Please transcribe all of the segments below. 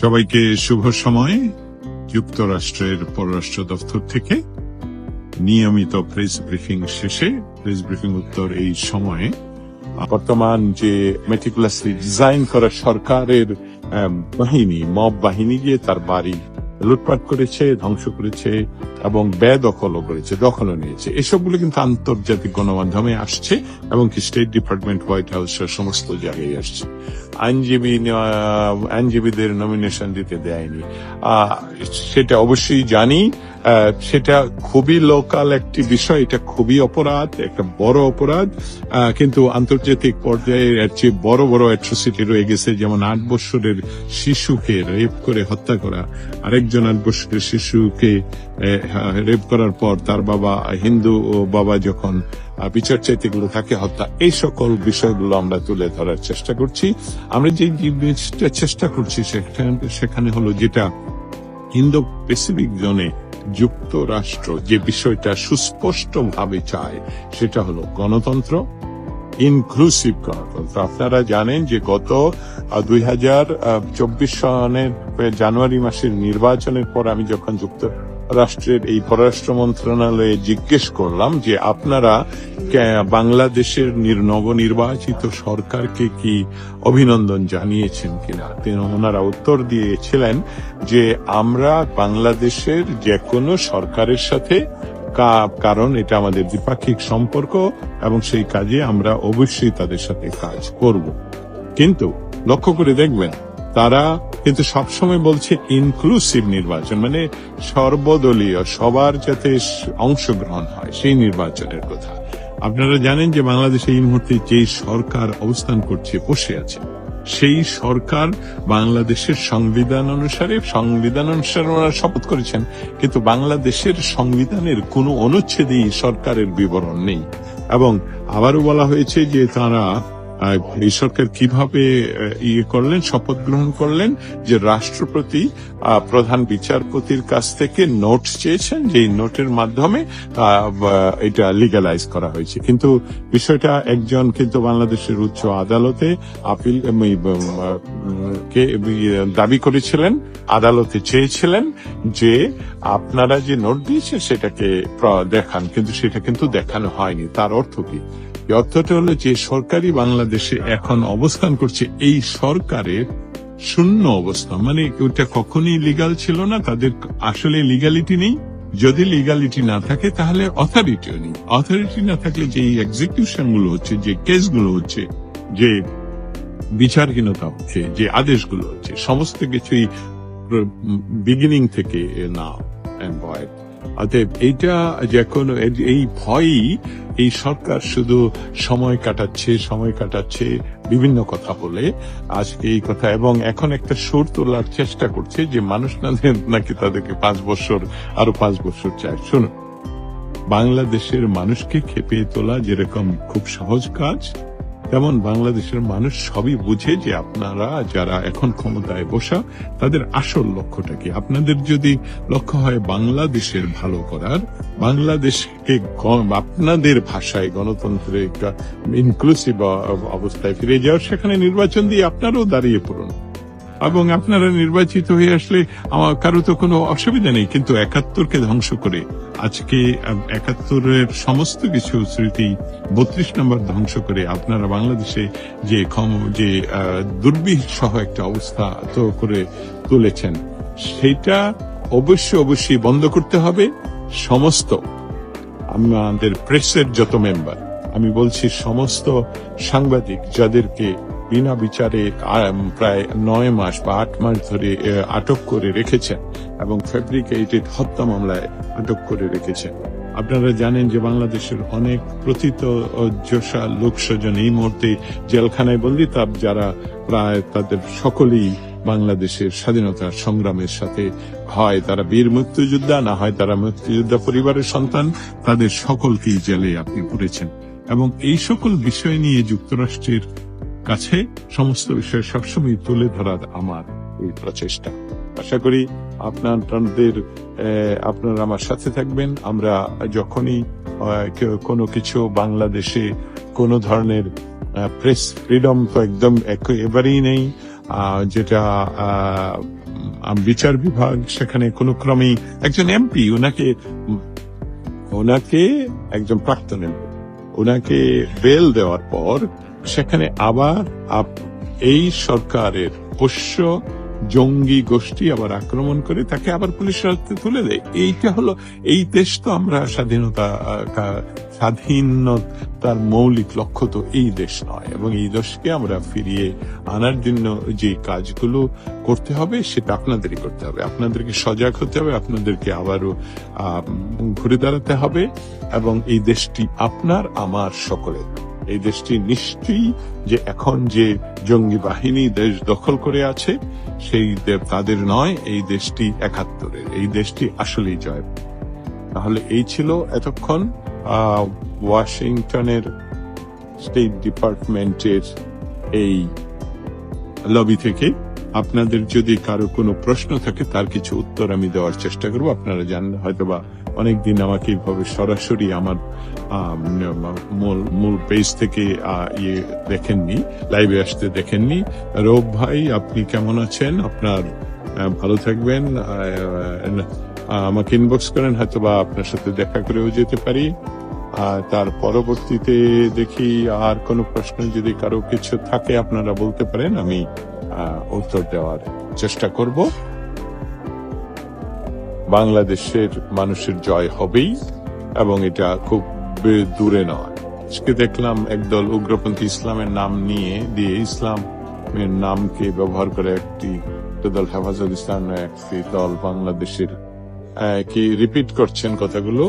সবাইকে শুভ সময়। যুক্তরাষ্ট্রের পররাষ্ট্র দপ্তর থেকে নিয়মিত প্রেস ব্রিফিং শেষে, প্রেস ব্রিফিং উত্তর এই সময়ে বর্তমান যে মেটিকুলাসলি ডিজাইন করা সরকারের বাহিনী মব বাহিনী গিয়ে তার বাড়ি লুটপাট করেছে, ধ্বংস করেছে এবং বেদখলও করেছে, দখলও নিয়েছে। এসবগুলো কিন্তু আন্তর্জাতিক গণমাধ্যমে আসছে এবং কি স্টেট ডিপার্টমেন্ট হোয়াইট হাউস সমস্ত জায়গায় আসছে। আইনজীবী আইনজীবীদের নমিনেশন দিতে দেয়নি। সেটা অবশ্যই জানি। সেটা খুবই লোকাল একটি বিষয়, এটা খুবই অপরাধ, একটা বড় অপরাধ। কিন্তু আন্তর্জাতিক পর্যায়ে চেয়ে বড় বড় অ্যাট্রোসিটি রয়ে গেছে, যেমন আট বছরের শিশুকে রেপ করে হত্যা করা। আরেকজন আট বছরের শিশুকে রেপ করার পর তার বাবা, হিন্দু বাবা যখন বিচার চাইতে গেলে তাকে হত্যা, এই সকল বিষয়গুলো আমরা তুলে ধরার চেষ্টা করছি। আমরা যে চেষ্টা করছি সেখানে হলো যেটা ইন্দো প্যাসিফিক জোনে যুক্তরাষ্ট্র যে বিষয়টা সুস্পষ্ট ভাবে চায়, সেটা হলো গণতন্ত্র ইনক্লুসিভ গণতন্ত্র। আপনারা জানেন যে গত দুই হাজার চব্বিশ সনের, জানুয়ারি মাসের নির্বাচনের পর আমি যখন যুক্তরাষ্ট্রের এই পররাষ্ট্র মন্ত্রণালয়ে জিজ্ঞেস করলাম যে আপনারা বাংলাদেশের নির- নবনির্বাচিত সরকারকে কি অভিনন্দন জানিয়েছেন কিনা? তিনি ওনারা উত্তর দিয়েছিলেন যে আমরা বাংলাদেশের যে কোনো সরকারের সাথে কারণ এটা আমাদের দ্বিপাক্ষিক সম্পর্ক এবং সেই কাজে আমরা অবশ্যই তাদের সাথে কাজ করব। কিন্তু লক্ষ্য করে দেখবেন, তারা কিন্তু সবসময় বলছে ইনক্লুসিভ নির্বাচন মানে সর্বদলীয় সবার যাতে অংশগ্রহণ হয়, সেই নির্বাচনের কথা। আপনারা জানেন যে বাংলাদেশে এই মুহূর্তে যেই সরকার অবস্থান করছে, বসে আছে, সেই সরকার বাংলাদেশের সংবিধান অনুসারে সংবিধান অনুসারে ওনারা শপথ করেছেন, কিন্তু বাংলাদেশের সংবিধানের কোনো অনুচ্ছেদেই সরকারের বিবরণ নেই। এবং আবারও বলা হয়েছে যে তারা এই সরকার কীভাবে ইয়ে করলেন, শপথ গ্রহণ করলেন যে রাষ্ট্রপতি প্রধান বিচারপতির কাছ থেকে নোট চেয়েছেন যে নোটের মাধ্যমে এটা লিগালাইজ করা হয়েছে। কিন্তু বিষয়টা একজন, কিন্তু বাংলাদেশের উচ্চ আদালতে আপিল কে, দাবি করেছিলেন, আদালতে চেয়েছিলেন যে আপনারা যে নোট দিয়েছেন সেটাকে দেখান। কিন্তু সেটা কিন্তু দেখানো হয়নি। তার অর্থ কি? অর্থটা হলো যে সরকারি বাংলাদেশে এখন অবস্থান করছে, এই সরকারের শূন্য অবস্থা। মানে ওটা কখনই লিগাল ছিল না, তাদের আসলে লিগালিটি নেই। যদি লিগালিটি না থাকে, তাহলে অথরিটিও নেই। অথরিটি না থাকলে যে এক্সিকিউশনগুলো হচ্ছে, যে কেসগুলো হচ্ছে, যে বিচারহীনতা হচ্ছে, যে আদেশগুলো হচ্ছে, সমস্ত কিছুই বিগিনিং থেকে না ভয় অতএব এইটা যখন এ- এই ভয়ই এই সরকার শুধু সময় কাটাচ্ছে সময় কাটাচ্ছে, বিভিন্ন কথা বলে আজকে এই কথা। এবং এখন একটা সুর তোলার চেষ্টা করছে যে মানুষ না নাকি তাদেরকে পাঁচ বছর, আরও পাঁচ বছর চায়। শুনুন, বাংলাদেশের মানুষকে খেপিয়ে তোলা যেরকম খুব সহজ কাজ তেমন বাংলাদেশের মানুষ সবই বুঝে যে আপনারা যারা এখন ক্ষমতায় বসা, তাদের আসল লক্ষ্যটা কি? আপনাদের যদি লক্ষ্য হয় বাংলাদেশের ভালো করার, বাংলাদেশকে আপনাদের ভাষায় গণতন্ত্রের ইনক্লুসিভ অবস্থায় ফিরে যাওয়ার, সেখানে নির্বাচন দিয়ে আপনারাও দাঁড়িয়ে পড়ুন। এবং আপনারা নির্বাচিত হয়ে আসলে আমার কারও তো কোনো অসুবিধা নেই, কিন্তু একাত্তরকে ধ্বংস করে আজকে একাত্তরের সমস্ত কিছু স্মৃতি বত্রিশ নম্বর ধ্বংস করে আপনারা বাংলাদেশে যে ক্ষম- যে দুর্বিহ একটা অবস্থা তো করে তুলেছেন। সেটা অবশ্যই অবশ্যই বন্ধ করতে হবে। সমস্ত আমাদের প্রেসের যত মেম্বার আমি বলছি সমস্ত সাংবাদিক যাদেরকে বিনা বিচারে প্রায় নয় মাস বা আট মাস ধরে আটক করে রেখেছেন এবং ফেব্রিকেটেড হত্যা মামলায় আটক করে রেখেছেন। আপনারা জানেন যে বাংলাদেশের অনেক প্রথিত যশা লোকস্বজন এই মুহূর্তে জেলখানায় বন্দী তার যারা প্রায় তাদের সকলেই বাংলাদেশের স্বাধীনতা সংগ্রামের সাথে হয়। তারা বীর মুক্তিযোদ্ধা, না হয় তারা মুক্তিযোদ্ধা পরিবারের সন্তান, তাদের সকলকেই জেলে আপনি পুরেছেন। এবং এই সকল বিষয় নিয়ে যুক্তরাষ্ট্রের কাছে সমস্ত বিষয় সবসময় তুলে ধরার আমার এই প্রচেষ্টা। আশা করি আপনাদের আহ, আপনারা আমার সাথে থাকবেন। আমরা যখনই কোনো কিছু বাংলাদেশে কোনো ধরনের প্রেস ফ্রিডম তো একদম একেবারেই নেই যেটা বিচার বিভাগ সেখানে কোনো ক্রমেই একজন এমপি ওনাকে ওনাকে একজন প্রাক্তন এমপি ওনাকে বেল দেওয়ার পর সেখানে আবার এই সরকারের পোষ্য জঙ্গি গোষ্ঠী আবার আক্রমণ করে তাকে আবার পুলিশের হাতে তুলে দেয়। এইটা হলো, এই দেশ তো আমরা স্বাধীনতা স্বাধীনতার মৌলিক লক্ষ্য তো এই দেশ নয় এবং এই দেশকে আমরা ফিরিয়ে আনার জন্য যে কাজগুলো করতে হবে সেটা আপনাদেরই করতে হবে। আপনাদেরকে সজাগ হতে হবে, আপনাদেরকে আবারও ঘুরে দাঁড়াতে হবে এবং এই দেশটি আপনার, আমার সকলের। এই দেশটি নিশ্চয়ই যে এখন যে জঙ্গি বাহিনী দেশ দখল করে আছে, সেই তাদের নয়, এই দেশটি একাত্তরের, এই দেশটি আসলেই জয়। তাহলে এই ছিল এতক্ষণ ওয়াশিংটনের স্টেট ডিপার্টমেন্টের এই লবি থেকে। আপনাদের যদি কারও কোনো প্রশ্ন থাকে, তার কিছু উত্তর আমি দেওয়ার চেষ্টা করব। আপনারা জানেন হয়তোবা অনেকদিন আমাকে এইভাবে সরাসরি আমার মূল মূল পেজ থেকে ইয়ে দেখেননি লাইভে আসতে দেখেননি। রব ভাই, আপনি কেমন আছেন? আপনার ভালো থাকবেন আমাকে ইনবক্স করেন, হয়তোবা আপনার সাথে দেখা করেও যেতে পারি। আর তার পরবর্তীতে দেখি আর কোনো প্রশ্ন যদি কারও কিছু থাকে, আপনারা বলতে পারেন, আমি উত্তর দেওয়ার চেষ্টা করব। বাংলাদেশের মানুষের জয় হবেই, এবং এটা খুব দূরে নয়। আজকে দেখলাম একদল উগ্রপন্থী ইসলামের নাম নিয়ে দিয়ে ইসলামের নামকে ব্যবহার করে একটি দল, হেফাজত ইসলাম একটি দল বাংলাদেশের কি রিপিট করছেন কথাগুলো?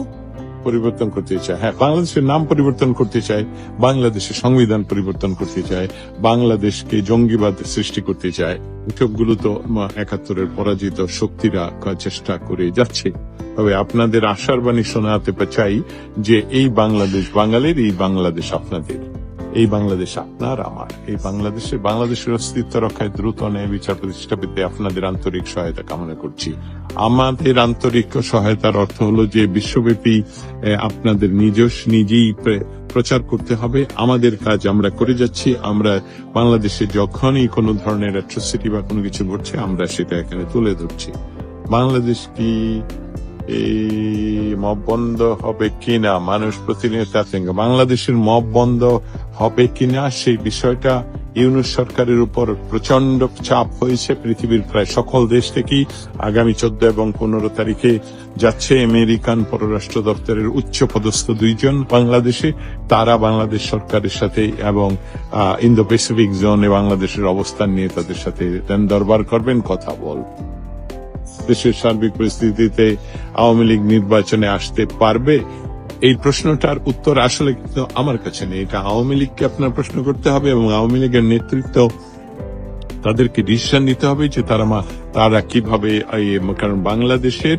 পরিবর্তন করতে চায়। হ্যাঁ বাংলাদেশের নাম পরিবর্তন করতে চায় বাংলাদেশের সংবিধান পরিবর্তন করতে চায়, বাংলাদেশকে জঙ্গিবাদ সৃষ্টি করতে চায়। এসবগুলো তো একাত্তরের পরাজিত শক্তিরা চেষ্টা করে যাচ্ছে। তবে আপনাদের আশার বাণী শোনাতে চাই যে এই বাংলাদেশ বাঙালির, এই বাংলাদেশ আপনাদের। এই বাংলাদেশ আপনার, আমার। এই বাংলাদেশে বাংলাদেশের অস্তিত্ব রক্ষায় দ্রুত ন্যায় বিচার প্রতিষ্ঠা পেতে আপনাদের আন্তরিক সহায়তা কামনা করছি। আমাদের আন্তরিক সহায়তার অর্থ হলো যে বিশ্বব্যাপী আপনাদের নিজস্ব, নিজেই প্রচার করতে হবে। আমাদের কাজ আমরা করে যাচ্ছি। আমরা বাংলাদেশে যখনই কোনো ধরনের অ্যাট্রোসিটি বা কোনো কিছু ঘটছে, আমরা সেটা এখানে তুলে ধরছি। বাংলাদেশ কি এই মব বন্ধ হবে কিনা? মানুষ প্রতিনিয়ত আতঙ্ক বাংলাদেশের মব বন্ধ হবে কিনা? সেই বিষয়টা ইউনুস সরকারের উপর প্রচণ্ড চাপ হয়েছে পৃথিবীর প্রায় সকল দেশ থেকেই। আগামী চোদ্দ এবং পনেরো তারিখে যাচ্ছে আমেরিকান পররাষ্ট্র দপ্তরের উচ্চ পদস্থ দুইজন বাংলাদেশে। তারা বাংলাদেশ সরকারের সাথে এবং ইন্দো প্যাসিফিক জোনে বাংলাদেশের অবস্থান নিয়ে তাদের সাথে দরবার করবেন, কথা বল। দেশের সার্বিক পরিস্থিতিতে আওয়ামী লীগ নির্বাচনে আসতে পারবে? এই প্রশ্নটার উত্তর আসলে কিন্তু আমার কাছে নেই। এটা আওয়ামী লীগকে আপনার প্রশ্ন করতে হবে এবং আওয়ামী লীগের নেতৃত্ব তাদেরকে ডিসিশন নিতে হবে যে তারা মা- তারা কীভাবে কারণ বাংলাদেশের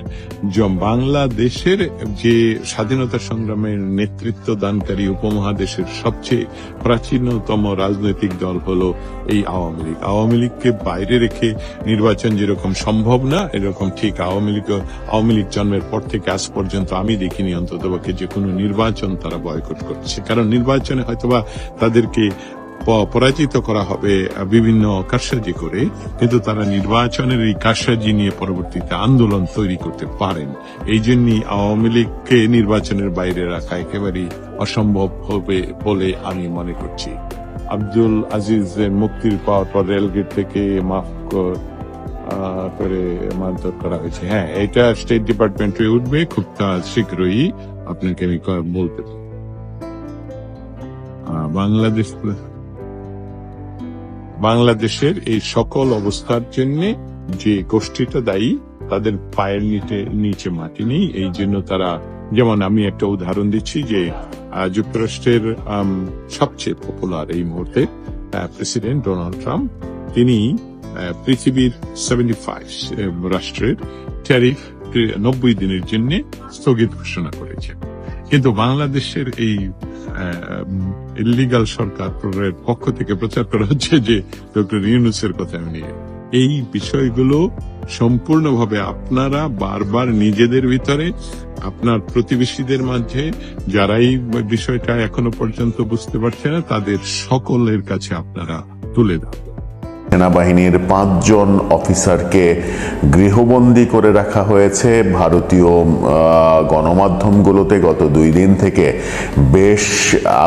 বাংলাদেশের যে স্বাধীনতা সংগ্রামের নেতৃত্ব দানকারী উপমহাদেশের সবচেয়ে প্রাচীনতম রাজনৈতিক দল হলো এই আওয়ামী লীগ। আওয়ামী লীগকে বাইরে রেখে নির্বাচন যেরকম সম্ভব না, এরকম ঠিক আওয়ামী লীগ আওয়ামী লীগ জন্মের পর থেকে আজ পর্যন্ত আমি দেখিনি অন্ততপক্ষে যে কোনো নির্বাচন তারা বয়কট করছে। কারণ নির্বাচনে হয়তোবা তাদেরকে পরাজিত করা হবে বিভিন্ন কারসাজি করে। কিন্তু তারা নির্বাচনের এই কারসাজি নিয়ে পরবর্তীতে আন্দোলন তৈরি করতে পারেন। এই জন্যই আওয়ামী লীগকে নির্বাচনের বাইরে রাখা একেবারেই অসম্ভব হবে বলে আমি মনে করছি। আব্দুল আজিজের মুক্তির পাওয়ার পর রেলগেট থেকে মাফ করে মারধর করা হয়েছে। হ্যাঁ এটা স্টেট ডিপার্টমেন্টে উঠবে খুব শীঘ্রই। আপনাকে আমি বলতে বাংলাদেশ বাংলাদেশের এই সকল অবস্থার জন্য যে গোষ্ঠীটা দায়ী, তাদের পায়ের নিচে নিচে মাটি নেই। এই জন্য তারা, যেমন আমি একটা উদাহরণ দিচ্ছি যে যুক্তরাষ্ট্রের সবচেয়ে পপুলার এই মুহূর্তে প্রেসিডেন্ট ডোনাল্ড ট্রাম্প তিনি পৃথিবীর সেভেন্টি ফাইভ রাষ্ট্রের ট্যারিফ নব্বই দিনের জন্য স্থগিত ঘোষণা করেছেন। কিন্তু বাংলাদেশের এই ইলিগাল সরকার পক্ষ থেকে প্রচার করা হচ্ছে যে ডক্টর ইউনুসের কথা নিয়ে। এই বিষয়গুলো সম্পূর্ণভাবে আপনারা বারবার নিজেদের ভিতরে, আপনার প্রতিবেশীদের মাঝে যারাই বিষয়টা এখনও পর্যন্ত বুঝতে পারছে না, তাদের সকলের কাছে আপনারা তুলে দেন সেনাবাহিনীর পাঁচজন অফিসারকে গৃহবন্দী করে রাখা হয়েছে। ভারতীয় গণমাধ্যমগুলোতে গত দুই দিন থেকে বেশ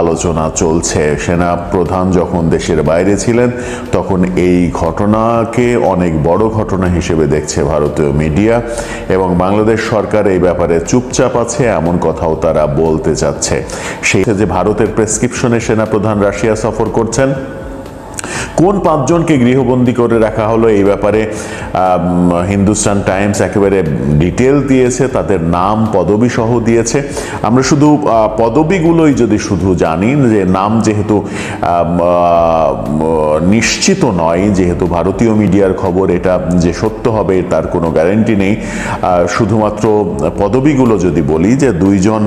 আলোচনা চলছে। সেনা প্রধান যখন দেশের বাইরে ছিলেন, তখন এই ঘটনাকে অনেক বড় ঘটনা হিসেবে দেখছে ভারতীয় মিডিয়া এবং বাংলাদেশ সরকার এই ব্যাপারে চুপচাপ আছে, এমন কথাও তারা বলতে চাচ্ছে। সেই যে ভারতের প্রেসক্রিপশনে সেনাপ্রধান রাশিয়া সফর করছেন কোন পাঁচজনকে গৃহবন্দী করে রাখা হলো এই ব্যাপারে হিন্দুস্তান টাইমস একেবারে ডিটেল দিয়েছে, তাদের নাম পদবি সহ দিয়েছে। আমরা শুধু পদবিগুলোই যদি শুধু জানি, যে নাম যেহেতু নিশ্চিত নয়, যেহেতু ভারতীয় মিডিয়ার খবর, এটা যে সত্য হবে তার কোনো গ্যারেন্টি নেই। শুধুমাত্র পদবিগুলো যদি বলি, যে দুইজন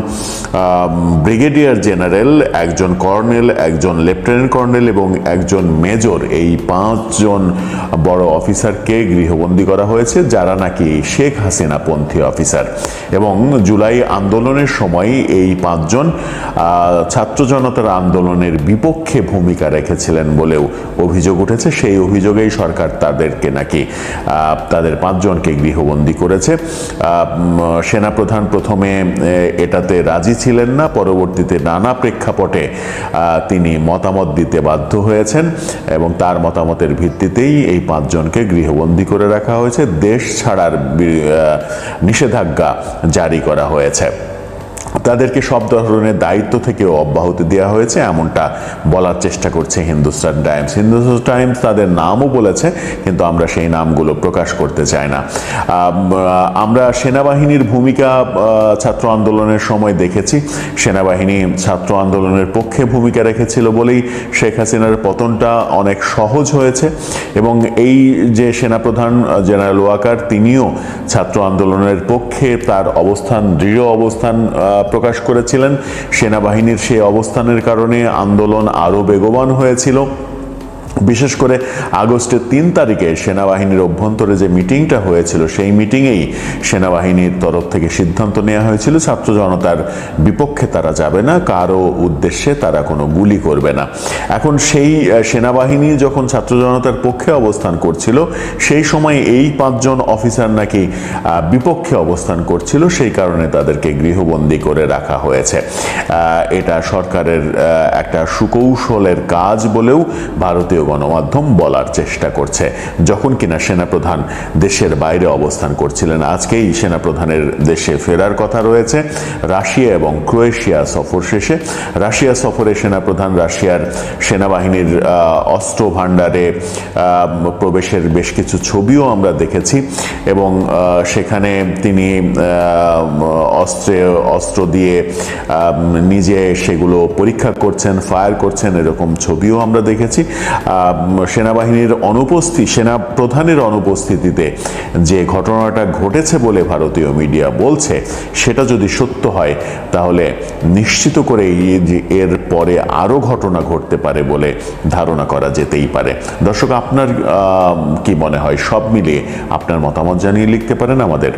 ব্রিগেডিয়ার জেনারেল, একজন কর্নেল, একজন লেফটেন্যান্ট কর্নেল এবং একজন মেজর এই পাঁচজন বড় অফিসারকে গৃহবন্দী করা হয়েছে, যারা নাকি শেখ হাসিনা পন্থী অফিসার। এবং জুলাই আন্দোলনের সময় এই পাঁচজন ছাত্র জনতার আন্দোলনের বিপক্ষে ভূমিকা রেখেছিলেন বলেও অভিযোগ উঠেছে। সেই অভিযোগেই সরকার তাদেরকে নাকি তাদের পাঁচজনকে গৃহবন্দী করেছে। সেনাপ্রধান প্রথমে এটাতে রাজি ছিলেন না। পরবর্তীতে নানা প্রেক্ষাপটে তিনি মতামত দিতে বাধ্য হয়েছেন। এবং তার মতামতের ভিত্তিতেই এই পাঁচজনকে গৃহবন্দী করে রাখা হয়েছে। দেশ ছাড়ার নিষেধাজ্ঞা জারি করা হয়েছে। তাদেরকে সব ধরনের দায়িত্ব থেকেও অব্যাহতি দেওয়া হয়েছে, এমনটা বলার চেষ্টা করছে হিন্দুস্তান টাইমস। হিন্দুস্তান টাইমস তাদের নামও বলেছে, কিন্তু আমরা সেই নামগুলো প্রকাশ করতে চাই না। আমরা সেনাবাহিনীর ভূমিকা ছাত্র আন্দোলনের সময় দেখেছি। সেনাবাহিনী ছাত্র আন্দোলনের পক্ষে ভূমিকা রেখেছিল বলেই শেখ হাসিনার পতনটা অনেক সহজ হয়েছে এবং এই যে সেনাপ্রধান জেনারেল ওয়াকার, তিনিও ছাত্র আন্দোলনের পক্ষে তার অবস্থান, দৃঢ় অবস্থান প্রকাশ করেছিলেন। সেনাবাহিনীর সেই অবস্থানের কারণে আন্দোলন আরও বেগবান হয়েছিল। বিশেষ করে আগস্টের তিন তারিখে সেনাবাহিনীর অভ্যন্তরে যে মিটিংটা হয়েছিল, সেই মিটিংয়েই সেনাবাহিনীর তরফ থেকে সিদ্ধান্ত নেওয়া হয়েছিল, ছাত্র জনতার বিপক্ষে তারা যাবে না, কারও উদ্দেশ্যে তারা কোনো গুলি করবে না। এখন সেই সেনাবাহিনী যখন ছাত্র জনতার পক্ষে অবস্থান করছিল, সেই সময় এই পাঁচজন অফিসার নাকি বিপক্ষে অবস্থান করছিল, সেই কারণে তাদেরকে গৃহবন্দী করে রাখা হয়েছে। এটা সরকারের একটা সুকৌশলের কাজ বলেও ভারতীয় গণমাধ্যম বলার চেষ্টা করছে। যখন কিনা সেনাপ্রধান দেশের বাইরে অবস্থান করছিলেন, আজকেই সেনাপ্রধানের দেশে ফেরার কথা রয়েছে। রাশিয়া এবং ক্রোয়েশিয়া সফর শেষে। রাশিয়া সফরে সেনাপ্রধান রাশিয়ার সেনাবাহিনীর অস্ত্র ভাণ্ডারে প্রবেশের বেশ কিছু ছবিও আমরা দেখেছি এবং সেখানে তিনি অস্ত্রে, অস্ত্র দিয়ে নিজে সেগুলো পরীক্ষা করছেন, ফায়ার করছেন, এরকম ছবিও আমরা দেখেছি। সেনাবাহিনীর অনুপস্থিতি সেনা প্রধানের অনুপস্থিতিতে যে ঘটনাটা ঘটেছে বলে ভারতীয় মিডিয়া বলছে, সেটা যদি সত্য হয়, তাহলে নিশ্চিত করে এর পরে আরও ঘটনা ঘটতে পারে বলে ধারণা করা যেতেই পারে। দর্শক, আপনার কি মনে হয়? সব মিলিয়ে আপনার মতামত জানিয়ে লিখতে পারেন আমাদের